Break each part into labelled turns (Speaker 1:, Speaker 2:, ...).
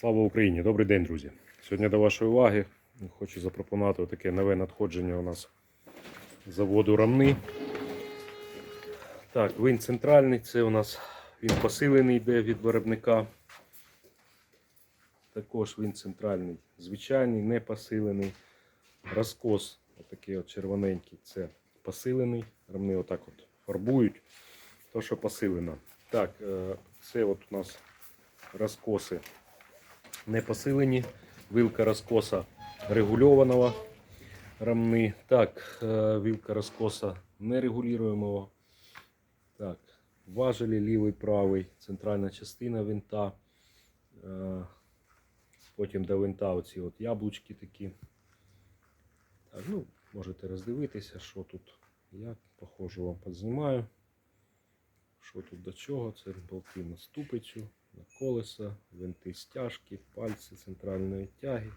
Speaker 1: Слава Україні! Добрий день, друзі! Сьогодні до вашої уваги хочу запропонувати таке нове надходження у нас заводу Рамни. Так, він центральний, це у нас він посилений йде від виробника. Також він центральний, звичайний, не посилений. Розкос, отакий от червоненький, це посилений. Рамни отак от фарбують. То, що посилено. Так, е, це от у нас розкоси не посилені. Вилка розкоса регульованого рамни. Так, е, вилка розкоса нерегулюємого. Так, важелі лівий, правий, центральна частина винта. Е, Потім до винта оці от яблучки такі. Так, ну, можете роздивитися, що тут. Я похоже вам підзнімаю. Що тут до чого? Це болти на ступицю, на колеса, винти стяжки, пальці центральної тяги.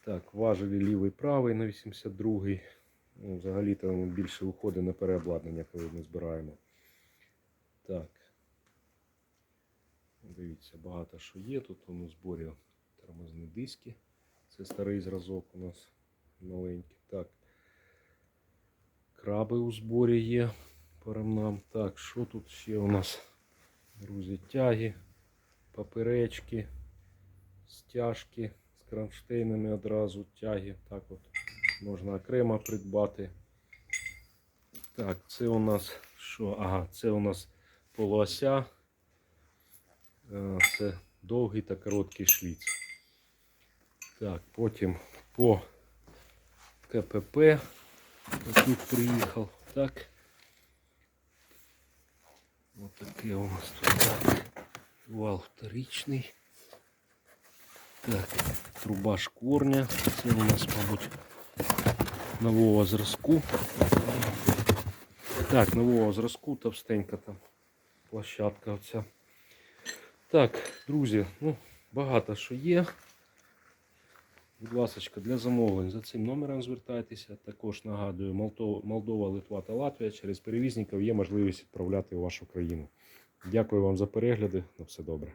Speaker 1: Так, важелі лівий правий на 82-й. Ну, взагалі там більше уходить на переобладнання, коли ми збираємо. Так. Дивіться, багато що є. Тут у зборі тормозні диски. Це старий зразок у нас маленький. Так. Краби у зборі є по. Так, що тут ще у нас? Друзі, тяги, поперечки, стяжки з кронштейнами одразу, тяги. Так от можна окремо придбати. Так, це у нас що? Ага, це у нас полуося. Е, Це довгий та короткий шліц. Так, потім по КПП. Тут приїхав. Так. Ось такий у нас тут вал вторичний. Так, труба шкурня. Це у нас, мабуть, нового зразку. Так, нового зразку, товстенька там площадка оця. Так, друзі, ну, багато що є. Будь ласка, для замовлень за цим номером звертайтеся. Також нагадую, Молдова, Литва та Латвія через перевізників є можливість відправляти у вашу країну. Дякую вам за перегляди. На все добре.